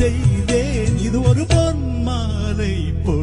செய்தேன். இது ஒரு பொன்மாலை போ